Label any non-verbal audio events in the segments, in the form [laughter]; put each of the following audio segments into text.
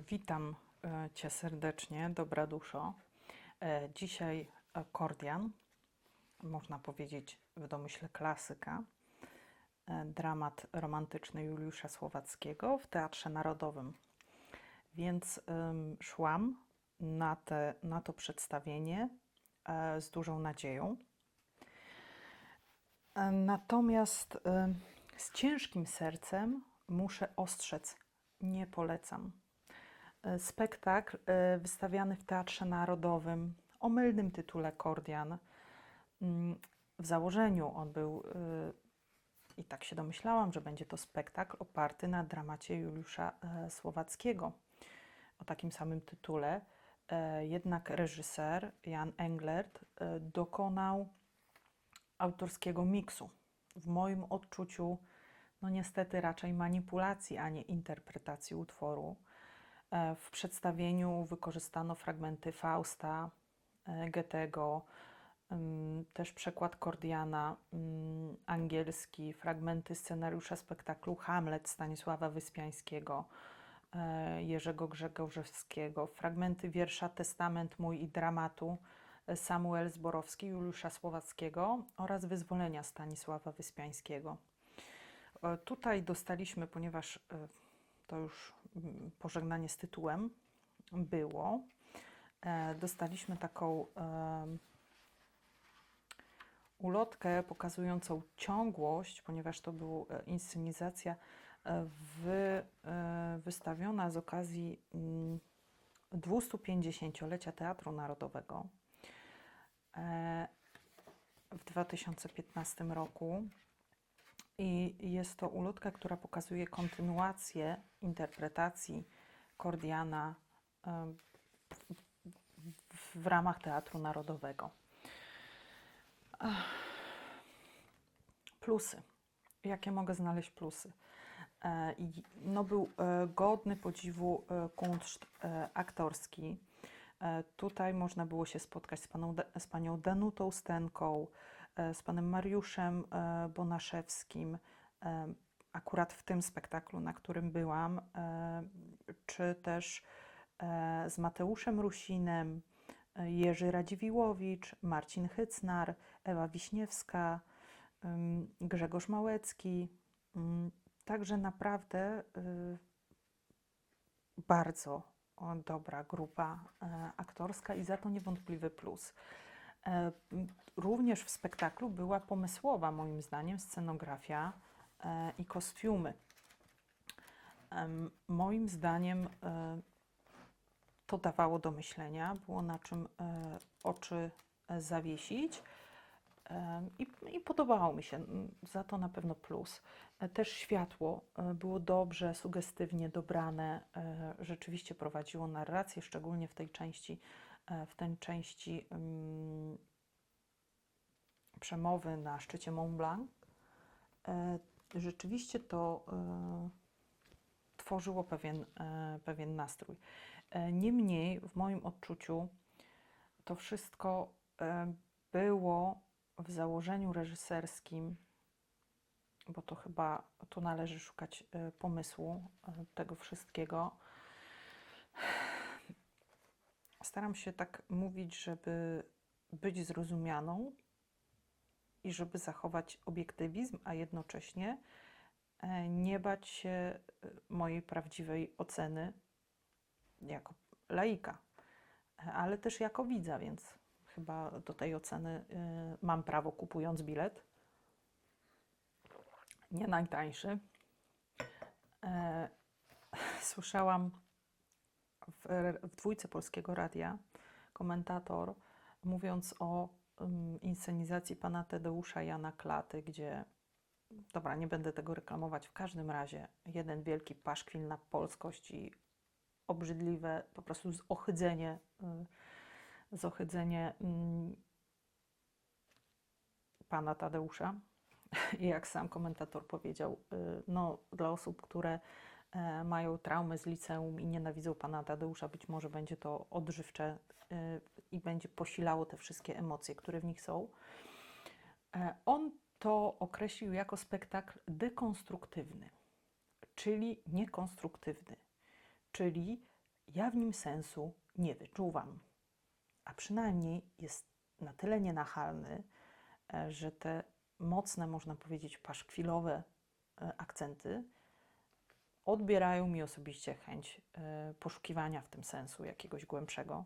Witam e, Cię serdecznie, dobra duszo. E, Dzisiaj Kordian, można powiedzieć w domyśle klasyka, e, dramat romantyczny Juliusza Słowackiego w Teatrze Narodowym. Więc szłam na, te, na to przedstawienie z dużą nadzieją. Natomiast z ciężkim sercem muszę ostrzec, nie polecam. E, Spektakl e, wystawiany w Teatrze Narodowym o mylnym tytule Kordian. Mm, W założeniu on był, e, i tak się domyślałam, że będzie to spektakl oparty na dramacie Juliusza Słowackiego o takim samym tytule. Jednak reżyser Jan Englert dokonał autorskiego miksu. W moim odczuciu, no niestety raczej manipulacji, a nie interpretacji utworu. E, W przedstawieniu wykorzystano fragmenty Fausta, e, Goethego, ym, też przekład Kordiana, ym, angielski, fragmenty scenariusza spektaklu Hamlet Stanisława Wyspiańskiego, e, Jerzego Grzegorzewskiego, fragmenty wiersza Testament mój i dramatu Samuel Zborowski, Juliusza Słowackiego oraz Wyzwolenia Stanisława Wyspiańskiego. Tutaj dostaliśmy, ponieważ to już mm, pożegnanie z tytułem było, e, dostaliśmy taką ulotkę pokazującą ciągłość, ponieważ to była e, inscenizacja e, wy, wystawiona z okazji mm, 250-lecia Teatru Narodowego w 2015 roku. I jest to ulotka, która pokazuje kontynuację interpretacji Kordiana w, ramach Teatru Narodowego. Plusy. Jakie mogę znaleźć plusy? E, No, był e, godny podziwu e, kunszt aktorski. Tutaj można było się spotkać z, paną, z panią Danutą Stenką, z panem Mariuszem e, Bonaszewskim, e, akurat w tym spektaklu, na którym byłam, e, czy też e, z Mateuszem Rusinem, e, Jerzy Radziwiłowicz, Marcin Hycnar, Ewa Wiśniewska, Grzegorz Małecki. Ym, Także naprawdę y, bardzo dobra grupa e, aktorska i za to niewątpliwy plus. E, Również w spektaklu była pomysłowa, moim zdaniem, scenografia e, i kostiumy. Moim zdaniem e, to dawało do myślenia, było na czym oczy zawiesić. I, I podobało mi się, za to na pewno plus. Też światło było dobrze, sugestywnie dobrane, rzeczywiście prowadziło narrację, szczególnie w tej części, w tej części mm, przemowy na szczycie Mont Blanc. E, Rzeczywiście to e, tworzyło pewien, e, pewien nastrój. E, Niemniej, w moim odczuciu, to wszystko e, było w założeniu reżyserskim, bo to chyba tu należy szukać e, pomysłu e, tego wszystkiego. Staram się tak mówić, żeby być zrozumianą i żeby zachować obiektywizm, a jednocześnie e, nie bać się e, mojej prawdziwej oceny jako laika, e, ale też jako widza, więc chyba do tej oceny y, mam prawo kupując bilet. Nie najtańszy. E, [laughs] Słyszałam w, w dwójce polskiego radia komentator mówiąc o ym, inscenizacji pana Tadeusza Jana Klaty, gdzie, dobra, nie będę tego reklamować, w każdym razie jeden wielki paszkwil na polskość i obrzydliwe po prostu zohydzenie, y, zohydzenie mm, pana Tadeusza. [laughs] I jak sam komentator powiedział, y, no, dla osób, które mają traumy z liceum i nienawidzą pana Tadeusza, być może będzie to odżywcze y, i będzie posilało te wszystkie emocje, które w nich są. E, On to określił jako spektakl dekonstruktywny, czyli niekonstruktywny, czyli ja w nim sensu nie wyczuwam. A przynajmniej jest na tyle nienachalny, e, że te mocne, można powiedzieć, paszkwilowe e, akcenty odbierają mi osobiście chęć e, poszukiwania w tym sensu jakiegoś głębszego.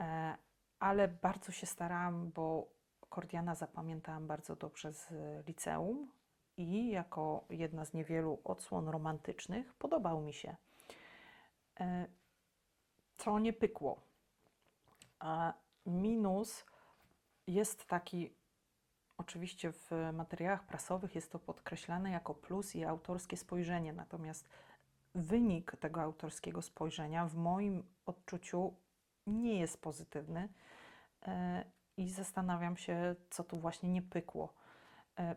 E, Ale bardzo się starałam, bo Kordiana zapamiętałam bardzo dobrze z liceum i jako jedna z niewielu odsłon romantycznych podobał mi się. E, Co nie pykło. A minus jest taki, oczywiście w materiałach prasowych jest to podkreślane jako plus i autorskie spojrzenie, natomiast wynik tego autorskiego spojrzenia w moim odczuciu nie jest pozytywny e, i zastanawiam się, co tu właśnie nie pykło. E,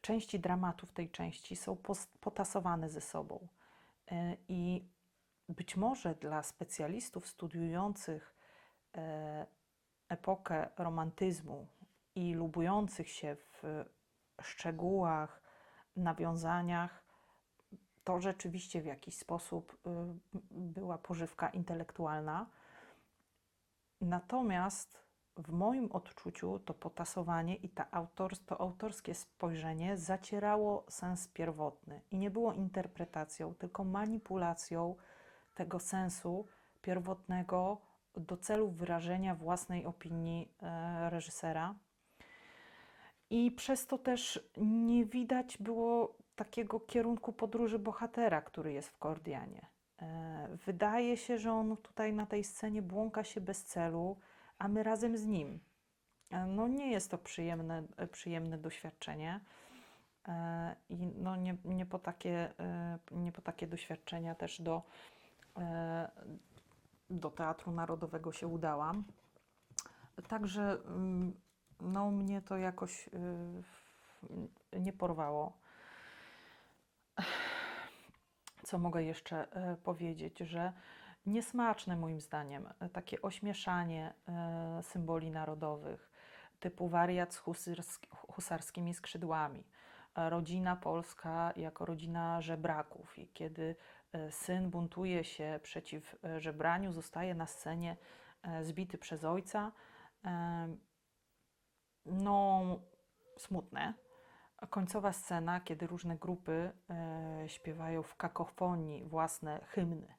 Części dramatu w tej części są potasowane ze sobą E, i być może dla specjalistów studiujących epokę romantyzmu i lubujących się w szczegółach, nawiązaniach, to rzeczywiście w jakiś sposób y, była pożywka intelektualna. Natomiast w moim odczuciu to potasowanie i ta to autorskie spojrzenie zacierało sens pierwotny i nie było interpretacją, tylko manipulacją tego sensu pierwotnego do celu wyrażenia własnej opinii e, reżysera. I przez to też nie widać było takiego kierunku podróży bohatera, który jest w Kordianie. E, Wydaje się, że on tutaj na tej scenie błąka się bez celu, a my razem z nim. E, No nie jest to przyjemne, e, przyjemne doświadczenie. I no nie, nie, po takie, nie po takie doświadczenia też do, do Teatru Narodowego się udałam. Także mm, no, mnie to jakoś y, nie porwało. Co mogę jeszcze e, powiedzieć, że niesmaczne moim zdaniem e, takie ośmieszanie e, symboli narodowych, typu wariat z husarsk- husarskimi skrzydłami, rodzina polska jako rodzina żebraków i kiedy e, syn buntuje się przeciw e, żebraniu, zostaje na scenie zbity przez ojca. No, smutne. Końcowa scena, kiedy różne grupy e, śpiewają w kakofonii własne hymny.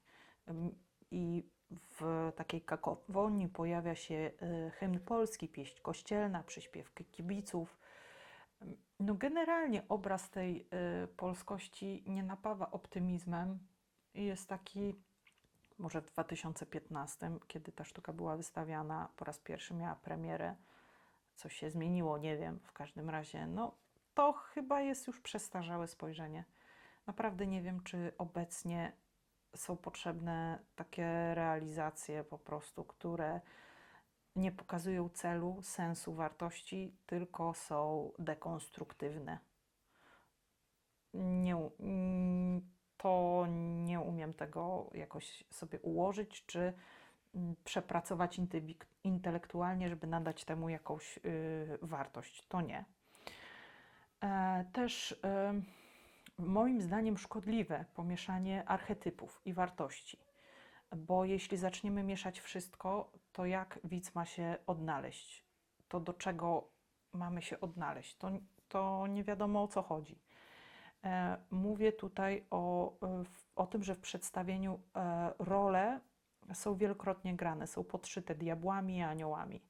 Ym, I w takiej kakofonii pojawia się e, hymn polski, pieśń kościelna, przyśpiewki kibiców. No, generalnie obraz tej e, polskości nie napawa optymizmem i jest taki, może w 2015, kiedy ta sztuka była wystawiana, po raz pierwszy miała premierę. Coś się zmieniło, nie wiem. W każdym razie, no, to chyba jest już przestarzałe spojrzenie. Naprawdę nie wiem, czy obecnie są potrzebne takie realizacje po prostu, które nie pokazują celu, sensu, wartości, tylko są dekonstruktywne. Nie, to nie umiem tego jakoś sobie ułożyć, czy przepracować intelektualnie, żeby nadać temu jakąś y, wartość. To nie. E, Też em, moim zdaniem szkodliwe pomieszanie archetypów i wartości, bo jeśli zaczniemy mieszać wszystko, to jak widz ma się odnaleźć? To do czego mamy się odnaleźć? To, to nie wiadomo o co chodzi. E, Mówię tutaj o, o tym, że w przedstawieniu e, role są wielokrotnie grane, są podszyte diabłami i aniołami.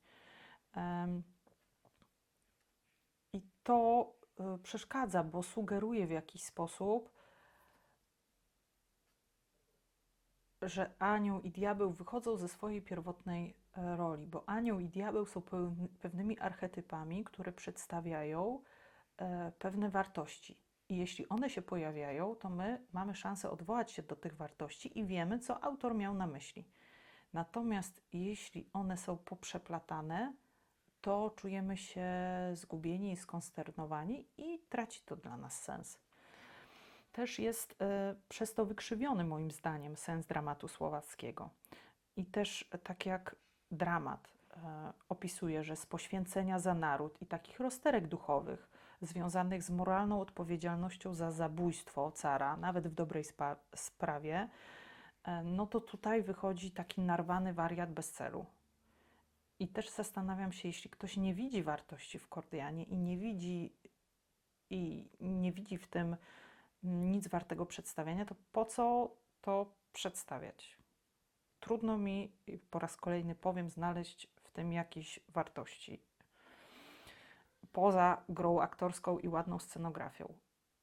I to y, przeszkadza, bo sugeruje w jakiś sposób, że anioł i diabeł wychodzą ze swojej pierwotnej e, roli, bo anioł i diabeł są pewnymi archetypami, które przedstawiają e, pewne wartości. I jeśli one się pojawiają, to my mamy szansę odwołać się do tych wartości i wiemy, co autor miał na myśli. Natomiast jeśli one są poprzeplatane, to czujemy się zgubieni i skonsternowani i traci to dla nas sens. Też jest e, przez to wykrzywiony, moim zdaniem, sens dramatu słowackiego. I też e, tak jak dramat e, opisuje, że z poświęcenia za naród i takich rozterek duchowych związanych z moralną odpowiedzialnością za zabójstwo cara, nawet w dobrej sprawie, e, no to tutaj wychodzi taki narwany wariat bez celu. I też zastanawiam się, jeśli ktoś nie widzi wartości w Kordianie i nie widzi, i nie widzi w tym nic wartego przedstawiania, to po co to przedstawiać? Trudno mi, po raz kolejny powiem, znaleźć w tym jakieś wartości. Poza grą aktorską i ładną scenografią.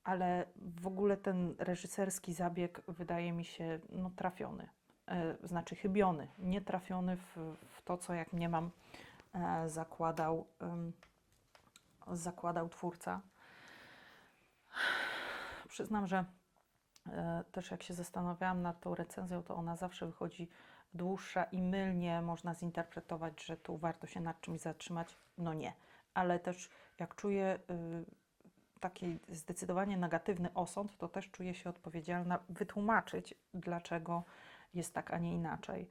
Ale w ogóle ten reżyserski zabieg wydaje mi się no, trafiony. E, znaczy chybiony, nie trafiony w, w to, co jak mnie mam e, zakładał, zakładał twórca. Przyznam, że e, też jak się zastanawiałam nad tą recenzją, to ona zawsze wychodzi dłuższa i mylnie można zinterpretować, że tu warto się nad czymś zatrzymać. No nie, ale też jak czuję y, taki zdecydowanie negatywny osąd, to też czuję się odpowiedzialna wytłumaczyć, dlaczego jest tak, a nie inaczej.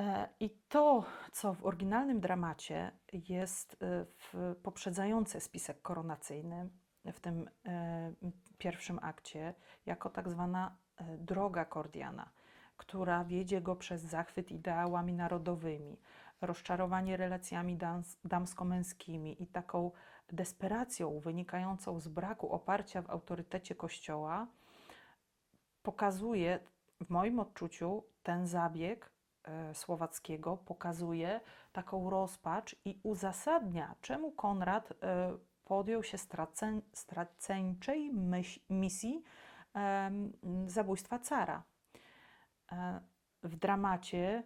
E, I to, co w oryginalnym dramacie jest e, w poprzedzające spisek koronacyjny, w tym m, pierwszym akcie, jako tak zwana e, droga Kordiana, która wiedzie go przez zachwyt ideałami narodowymi, rozczarowanie relacjami dams- damsko-męskimi i taką desperacją wynikającą z braku oparcia w autorytecie Kościoła, pokazuje, w moim odczuciu, ten zabieg e, Słowackiego pokazuje taką rozpacz i uzasadnia, czemu Konrad e, podjął się stracen, straceńczej misji zabójstwa cara. E, w dramacie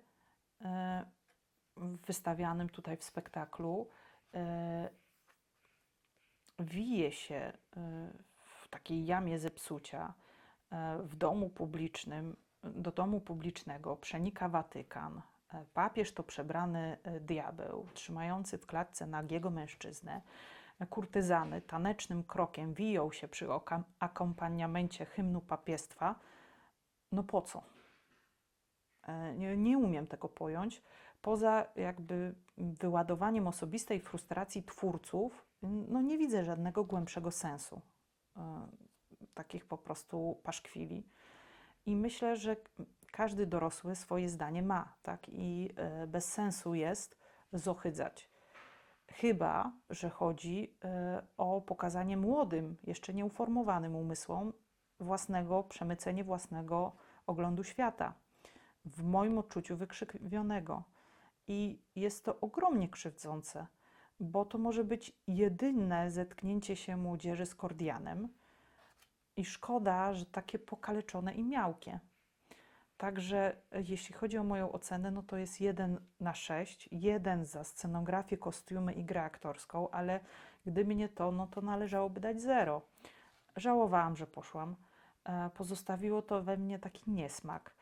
wystawianym tutaj w spektaklu e, wije się e, w takiej jamie zepsucia e, w domu publicznym, do domu publicznego przenika Watykan. Papież to przebrany diabeł, trzymający w klatce nagiego mężczyznę. Kurtyzany tanecznym krokiem wiją się przy akompaniamencie hymnu papiestwa. No po co? Nie, nie umiem tego pojąć. Poza jakby wyładowaniem osobistej frustracji twórców, no nie widzę żadnego głębszego sensu. e, Takich po prostu paszkwili. I myślę, że każdy dorosły swoje zdanie ma, tak? I e, bez sensu jest zohydzać. Chyba, że chodzi e, o pokazanie młodym, jeszcze nieuformowanym umysłom własnego, przemycenie własnego oglądu świata. W moim odczuciu wykrzywionego. I jest to ogromnie krzywdzące, bo to może być jedyne zetknięcie się młodzieży z Kordianem. I szkoda, że takie pokaleczone i miałkie. Także e, jeśli chodzi o moją ocenę, no to jest 1 na 6, jeden za scenografię, kostiumy i grę aktorską, ale gdyby nie to, no to należałoby dać 0. Żałowałam, że poszłam. E, Pozostawiło to we mnie taki niesmak.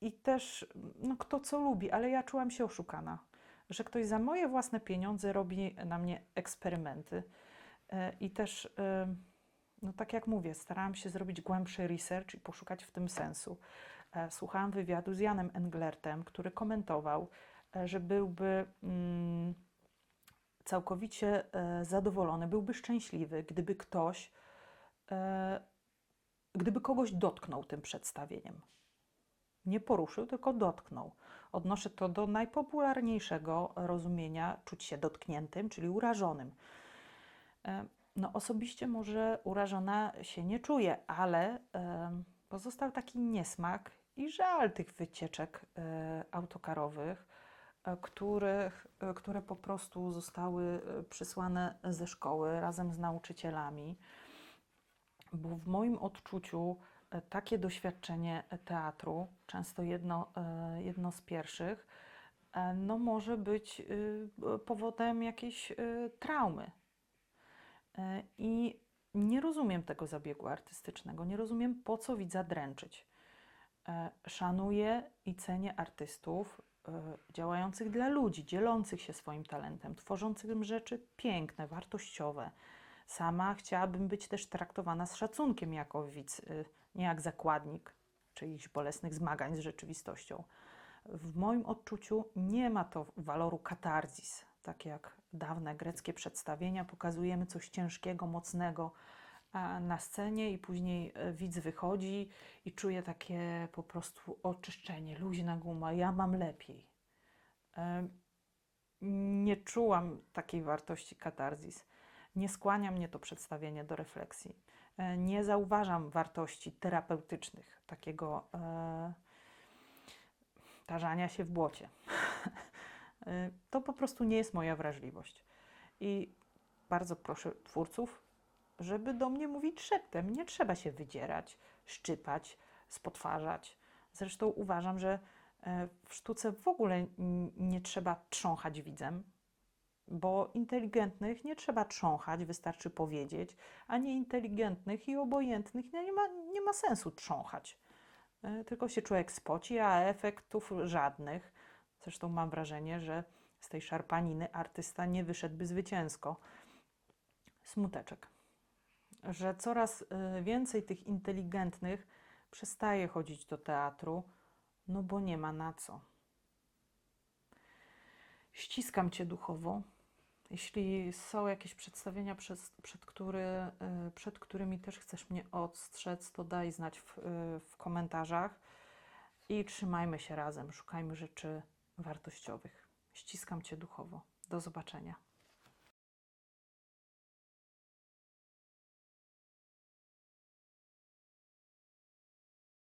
I też, no kto co lubi, ale ja czułam się oszukana, że ktoś za moje własne pieniądze robi na mnie eksperymenty. E, I też, no tak jak mówię, starałam się zrobić głębszy research i poszukać w tym sensu. E, Słuchałam wywiadu z Janem Englertem, który komentował, e, że byłby mm, całkowicie zadowolony, byłby szczęśliwy, gdyby ktoś, gdyby kogoś dotknął tym przedstawieniem. Nie poruszył, tylko dotknął. Odnoszę to do najpopularniejszego rozumienia czuć się dotkniętym, czyli urażonym. E, No, osobiście może urażona się nie czuję, ale em, pozostał taki niesmak i żal tych wycieczek e, autokarowych, e, których, e, które po prostu zostały e, przysłane ze szkoły razem z nauczycielami, bo w moim odczuciu e, takie doświadczenie teatru, często jedno, e, jedno z pierwszych, e, no może być y, powodem jakiejś y, traumy. E, I nie rozumiem tego zabiegu artystycznego, nie rozumiem po co widza dręczyć. Szanuję i cenię artystów działających dla ludzi, dzielących się swoim talentem, tworzących rzeczy piękne, wartościowe. Sama chciałabym być też traktowana z szacunkiem jako widz, y, nie jak zakładnik czyichś bolesnych zmagań z rzeczywistością. W moim odczuciu nie ma to waloru katarzis, tak jak dawne greckie przedstawienia. Pokazujemy coś ciężkiego, mocnego, a na scenie i później e, widz wychodzi i czuje takie po prostu oczyszczenie, luźna guma, ja mam lepiej. E, Nie czułam takiej wartości katarzis. Nie skłania mnie to przedstawienie do refleksji. E, Nie zauważam wartości terapeutycznych takiego e, tarzania się w błocie. E, to po prostu nie jest moja wrażliwość. I bardzo proszę twórców, żeby do mnie mówić szeptem. Nie trzeba się wydzierać, szczypać, spotwarzać. Zresztą uważam, że e, w sztuce w ogóle nie trzeba trząchać widzem, bo inteligentnych nie trzeba trząchać, wystarczy powiedzieć, a nieinteligentnych i obojętnych nie ma, nie ma sensu trząchać. E, Tylko się człowiek spoci, a efektów żadnych. Zresztą mam wrażenie, że z tej szarpaniny artysta nie wyszedłby zwycięsko. Smuteczek. Że coraz y, więcej tych inteligentnych przestaje chodzić do teatru, no bo nie ma na co. Ściskam Cię duchowo. Jeśli są jakieś przedstawienia, przed, który, y, przed którymi też chcesz mnie odstrzec, to daj znać w, y, w komentarzach i trzymajmy się razem, szukajmy rzeczy wartościowych. Ściskam Cię duchowo. Do zobaczenia.